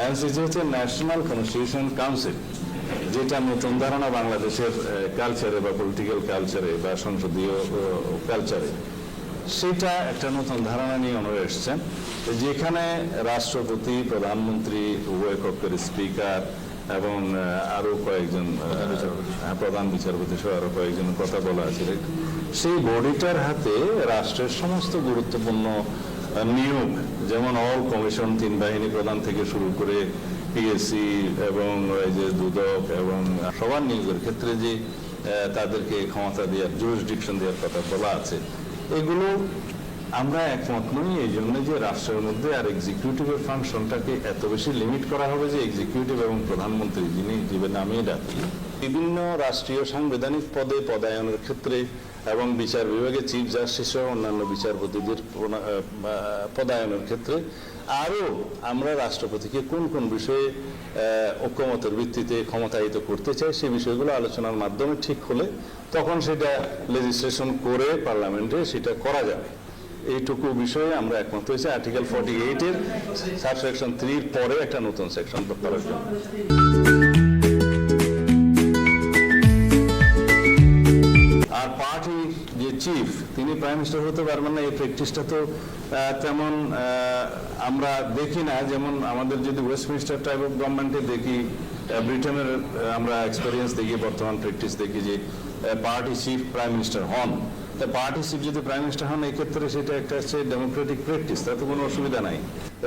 NCC হচ্ছে national constitution council যেটা নতুন ধারণা বাংলাদেশের কালচারে বা পলিটিক্যাল কালচারে বা সংসদীয় কালচারে সেটা একটা নতুন ধারণা নিয়ে ওনারা এসছেন যেখানে রাষ্ট্রপতি প্রধানমন্ত্রী উভয় কক্ষের স্পিকার এবং আহ, আরও কয়েকজন হ্যাঁ, প্রধান বিচারপতি সহ আরও কয়েকজন কথা বলা আছে। সেই বডিটার হাতে রাষ্ট্রের সমস্ত গুরুত্বপূর্ণ নিয়োগ, যেমন অল কমিশন তিন বাহিনী প্রধান থেকে শুরু করে পিএসসি এবং এই যে দুদক এবং সবার নিয়োগের ক্ষেত্রে যে তাদেরকে ক্ষমতা দেওয়ার জুরিসডিকশন দেওয়ার কথা বলা আছে। এগুলো আমরা একমত নই এই জন্য যে রাষ্ট্রের মধ্যে আর এক্সিকিউটিভের ফাংশনটাকে এত বেশি লিমিট করা হবে যে এক্সিকিউটিভ এবং প্রধানমন্ত্রী যিনি জীবনে নামিয়ে ডাকি বিভিন্ন রাষ্ট্রীয় সাংবিধানিক পদে পদায়নের ক্ষেত্রে এবং বিচার বিভাগে চিফ জাস্টিস সহ অন্যান্য বিচারপতিদের পদায়নের ক্ষেত্রে আরও আমরা রাষ্ট্রপতিকে কোন কোন বিষয়ে ঐক্যমতের ভিত্তিতে ক্ষমতায়িত করতে চাই সেই বিষয়গুলো আলোচনার মাধ্যমে ঠিক হলে তখন সেটা লেজিসলেশন করে পার্লামেন্টে সেটা করা যাবে। এইটুকু বিষয়ে আমরা একমত হয়েছে। আর্টিকেল ফর্টি এইটের সাব সেকশন থ্রির পরে একটা নতুন সেকশন করার আর পার্টি যে চিফ তিনি প্রাইম মিনিস্টার হতে পারবেন না, এই প্র্যাকটিসটা তো তেমন আমরা দেখি না। যেমন আমাদের যদি ওয়েস্টমিনিস্টার টাইপ অফ গভর্নমেন্টে দেখি ব্রিটেনের আমরা এক্সপেরিয়েন্স দেখি, বর্তমান প্র্যাকটিস দেখি যে পার্টি চিফ প্রাইম মিনিস্টার হন। তা পার্টি চিফ যদি প্রাইম মিনিস্টার হন এই ক্ষেত্রে সেটা একটা হচ্ছে ডেমোক্রেটিক প্র্যাকটিস তাতে কোনো অসুবিধা নাই।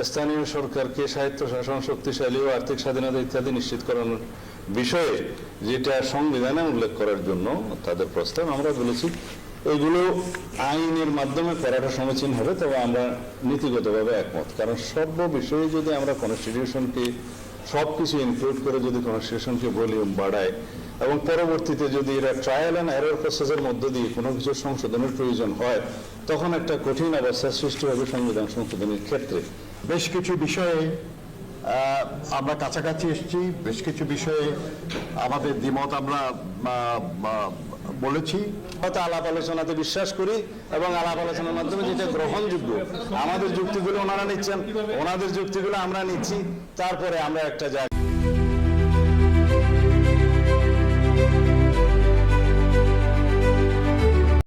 স্থানীয় সরকারকে সাহিত্য শাসন শক্তিশালী ও আর্থিক স্বাধীনতা ইত্যাদি নিশ্চিত করানোর বিষয়ে যেটা সংবিধানে উল্লেখ করার জন্য তাদের প্রস্তাব, আমরা বলেছি, এগুলো আইনের মাধ্যমে করাটা সমীচীন হবে, তবে আমরা নীতিগতভাবে একমত। কারণ সর্ব বিষয়ে যদি আমরা কনস্টিটিউশনকে সব কিছু ইনক্লুড করে যদি কনস্টিটিউশনকে ভলিউম বাড়ায়, এবং পরবর্তীতে যদি এরা ট্রায়াল অ্যান্ড এরর প্রসেসের মধ্য দিয়ে কোনো কিছু সংশোধনের প্রয়োজন হয়, তখন একটা কঠিন অবস্থার সৃষ্টি হবে সংবিধান সংশোধনের ক্ষেত্রে। বেশ কিছু বিষয়ে আমরা কাছাকাছি এসেছি। বেশ কিছু বিষয়ে আমাদের দ্বিমত আমরা বলেছি, হয়তো আলাপ আলোচনাতে বিশ্বাস করি এবং আলাপ আলোচনার মাধ্যমে যেটা গ্রহণযোগ্য, আমাদের যুক্তিগুলো ওনারা নিচ্ছেন, ওনাদের যুক্তিগুলো আমরা নিচ্ছি, তারপরে আমরা একটা জায়গা